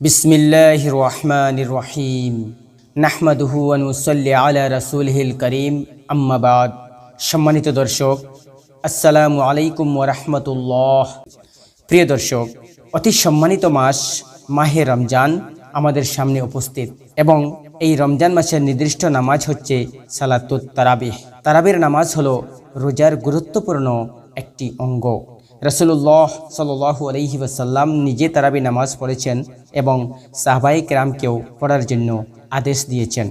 বিসমিল্লাহ রহমান রহিম নাহমাদুহু অনুসল্লি আলা রাসুলহিল করিম। আম্মাবাদ সম্মানিত দর্শক, আসসালামু আলাইকুম ওরহমতুল্লাহ প্রিয় দর্শক, অতি সম্মানিত মাস, মাহে রমজান আমাদের সামনে উপস্থিত এবং এই রমজান মাসের নির্দিষ্ট নামাজ হচ্ছে সালাতুত তারাবিহ। তারাবির নামাজ হলো রোজার গুরুত্বপূর্ণ একটি অঙ্গ। রসুল্লাহ সাল্লু আলহি ওসাল্লাম নিজে তারাবি নামাজ পড়েছেন এবং সাহবাই কেরামকেও পড়ার জন্য আদেশ দিয়েছেন।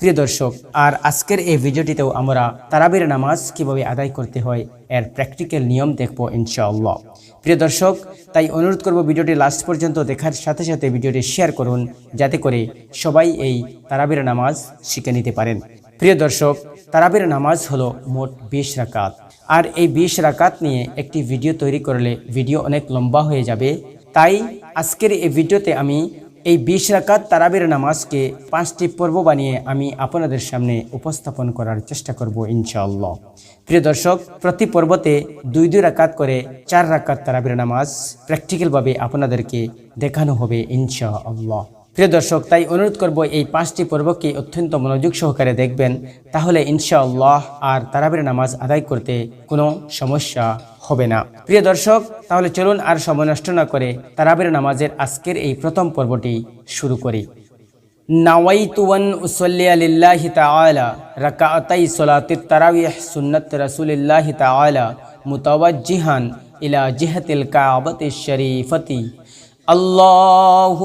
প্রিয় দর্শক, আর আজকের এই ভিডিওটিতেও আমরা তারাবির নামাজ কীভাবে আদায় করতে হয়, এর প্র্যাকটিক্যাল নিয়ম দেখব ইনশাআল্লাহ। প্রিয় দর্শক, তাই অনুরোধ করব ভিডিওটি লাস্ট পর্যন্ত দেখার সাথে সাথে ভিডিওটি শেয়ার করুন, যাতে করে সবাই এই তারাবির নামাজ শিখে নিতে পারেন। প্রিয় দর্শক, তারাবির নামাজ হলো মোট বিশ রাকাত। আর এই বিশ রাকাত নিয়ে একটি ভিডিও তৈরি করলে ভিডিও অনেক লম্বা হয়ে যাবে তাই আজকের এই ভিডিওতে আমি এই বিশ রাকাত তারাবির নামাজকে পাঁচটি পর্ব বানিয়ে আমি আপনাদের সামনে উপস্থাপন করার চেষ্টা করব ইনশাআল্লাহ। প্রিয় দর্শক, প্রতি পর্বতে দুই দুই রাকাত করে চার রাকাত তারাবির নামাজ প্র্যাকটিক্যালভাবে আপনাদেরকে দেখানো হবে ইনশাআল্লাহ। প্রিয় দর্শক, তাই অনুরোধ করব এই পাঁচটি পর্বকে অত্যন্ত মনোযোগ সহকারে দেখবেন, তাহলে ইনশাআল্লাহ আর তারাবির নামাজ আদায় করতে কোনো সমস্যা হবে না। প্রিয় দর্শক, তাহলে চলুন আর সময় নষ্ট না করে তারাবির নামাজের আজকের এই প্রথম পর্বটি শুরু করি। নাওয়াইতু আন উসাল্লিয়া লিল্লাহি তাআলা রাকাতাই সালাতিত তারাবিহ সুন্নাত রাসূলিল্লাহি তাআলা, মুতাওয়াজ্জিহান ইলা শরীফতি। আল্লাহু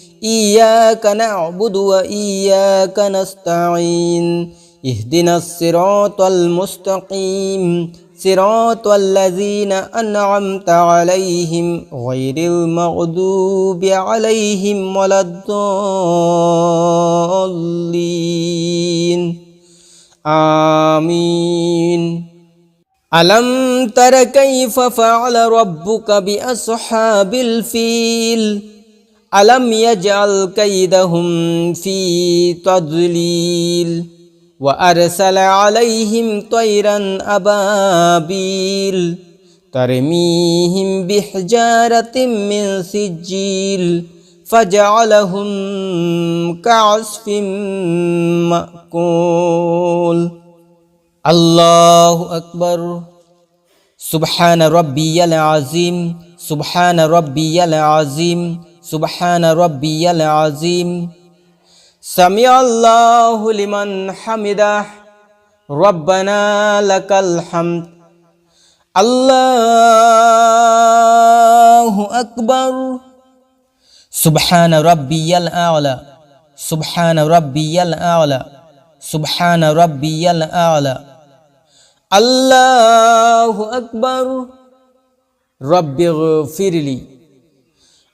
إياك نعبد وإياك نستعين اهدنا الصراط المستقيم صراط الذين أنعمت عليهم غير المغضوب عليهم ولا الضالين آمين ألم تر كيف فعل ربك بأصحاب الفيل ألم يجعل كيدهم في تضليل وأرسل عليهم طيرا أبابيل ترميهم بحجارة من سجيل فجعلهم كعصف مأكول الله أكبر سبحان ربي العظيم سبحان ربي العظيم সুবহান রব্বিয়াল আজিম সামি আল্লাহু লিমান হামিদাহ। রব্বানা লাকাল হামদ। আল্লাহু আকবার। সুবহান রব্বিয়াল আলা। সুবহান রব্বিয়াল আলা। সুবহান রব্বিয়াল আলা। আল্লাহু আকবার। রব্বিগফিরলি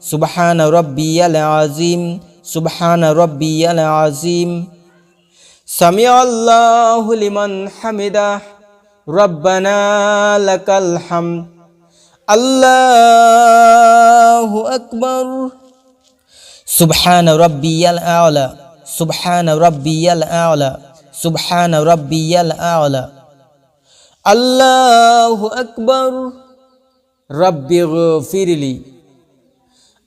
সুবহান রব্বিয়াল আজিম সুবহান রব্বিয়াল আজিম সামি আল্লাহ লিমান হামিদাহ, রব্বানা লাকাল হাম আল্লাহু আকবার। সুবহান রব্বিয়াল আলা, সুবহান রব্বিয়াল আলা, সুবহান রব্বিয়াল আলা। আল্লাহু আকবার। রব্বিগফিরলি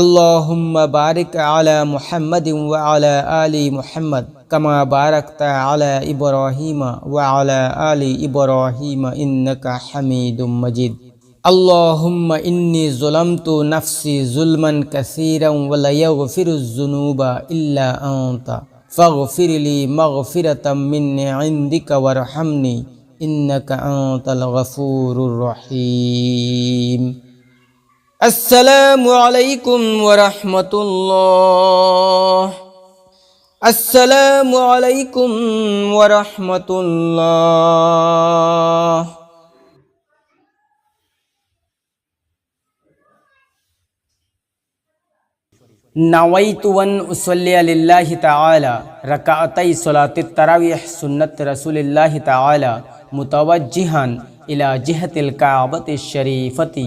আল্লাহুম্মা বারিক আলা মুহাম্মদ ওয়া আলা আলি মুহাম্মদ কামা বারাকতা আলা ইব্রাহিমা ওয়া আলা আলি ইব্রাহিমা ইন্নাকা হামিদুম মাজিদ। আল্লাহুম্মা ইন্নি যুলামতু নাফসি যুলমান কাসীরান ওয়া লা ইয়াগফিরুয যুনুবা ইল্লা আনতা। ফাগফিরলি মাগফিরাতাম মিন্নি ইনদিকা ওয়ারহামনি। ইন্নাকা আনতাল গফুরুর রহিম। আসসালামু আলাইকুম ওরহমতুল্লাহ আসসালামু আলাইকুম ওরহমতুল্লাহ নাওয়াইতুয়ান উসল্লি আলিল্লাহি তালা রকাতাই সোলাতির তারাবিহ সুন্নত রসুলিল্লাহি তালা মুতাওয়াজিহান কাবত শরীফতি।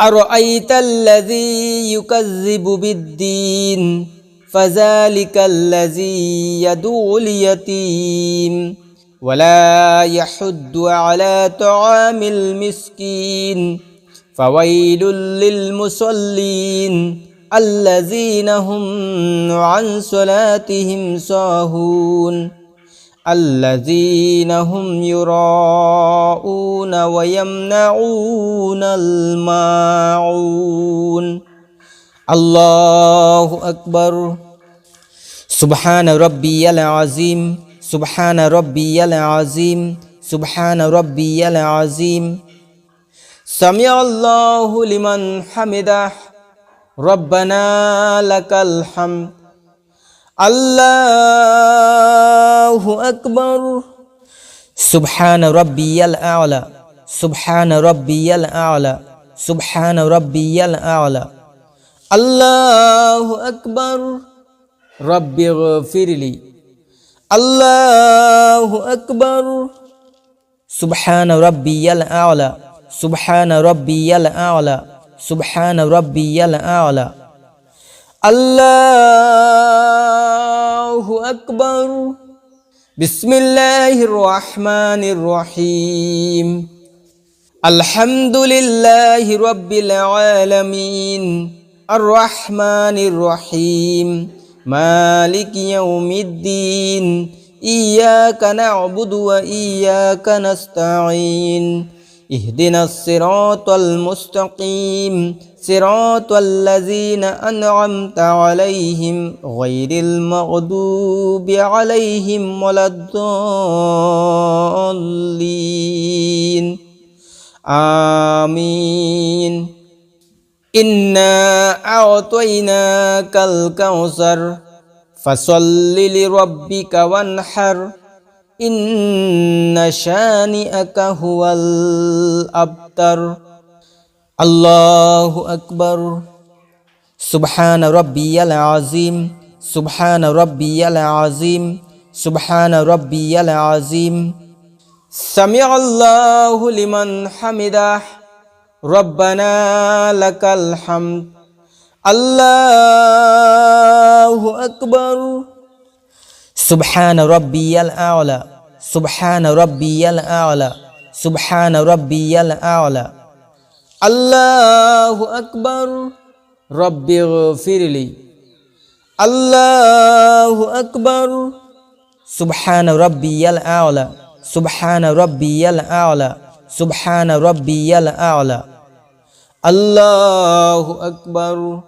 أرأيت الذي يكذب بالدين فذلك الذي يدعو اليتيم ولا يحد على طعام المسكين فويل للمصلين الذين هم عن صلاتهم ساهون الذين هم يراءون ويمنعون الماعون. الله أكبر. سبحان ربي العظيم. سبحان ربي العظيم. سبحان ربي العظيم. سمع الله لمن حمده. ربنا لك الحمد. الله أكبر سبحان ربي الأعلى سبحان ربي الأعلى سبحان ربي الأعلى الله أكبر رب اغفر لي الله أكبر سبحان ربي الأعلى سبحان ربي الأعلى سبحان ربي الأعلى আল্লাহু আকবর বিসমিল্লাহির রহমানির রহিম আলহামদুলিল্লাহি রব্বিল আলামিন আর রহমানির রহিম মালিক ইয়াউমিদ্দিন ইয়া কানা ওয়া ইয়া কানাস্তাইন اهدنا الصراط المستقيم صراط الذين أنعمت عليهم غير المغضوب عليهم ولا الضالين آمين إنا أعطيناك الكوثر فصل لربك وانحر আবতার। আল্লাহ আকবর। সুবহান রব্বিয়াল আজিম সুবহান রব্বিয়াল আজিম সুবহান রব্বিয়াল আজিম সামি আল্লাহ লিমান হামিদাহ। রব্বানা লাকাল হামদ। আল্লাহ আকবর। سبحان ربي الأعلى. سبحان ربي الأعلى. سبحان ربي الأعلى. الله أكبر. رب اغفر لي. الله أكبر. سبحان ربي الأعلى. سبحان ربي الأعلى. سبحان ربي الأعلى. الله أكبر.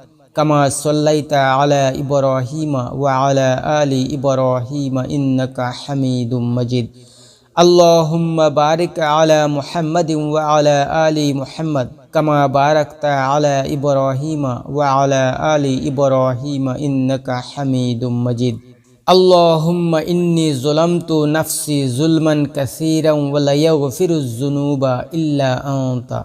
كما صليت على إبراهيم وعلى آل إبراهيم إنك حميد مجيد اللهم بارك على محمد وعلى آل محمد كما باركت على إبراهيم وعلى آل إبراهيم إنك حميد مجيد اللهم إني ظلمت نفسي ظلما كثيرا ولا يغفر الذنوب إلا أنت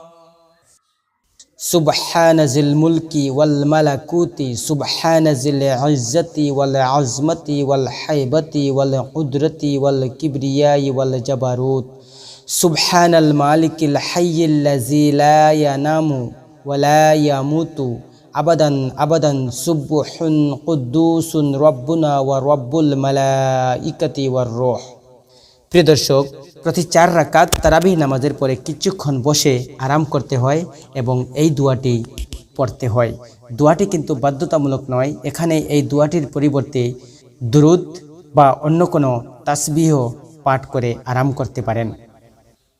سبحان ذي الملك والملكوت سبحان ذي العزة والعظمة والحيبة والقدرة والكبرياء والجبروت سبحان المالك الحي الذي لا ينام ولا يموت أبدا أبدا سبح قدوس ربنا ورب الملائكة والروح প্রিয় দর্শক, প্রতি চার রাকাত তারাবিহ নামাজের পরে কিছুক্ষণ বসে আরাম করতে হয় এবং এই দোয়াটি পড়তে হয়। দোয়াটি কিন্তু বাধ্যতামূলক নয়, এখানে এই দোয়াটির পরিবর্তে দুরুদ বা অন্য কোনো তাসবিহ পাঠ করে আরাম করতে পারেন।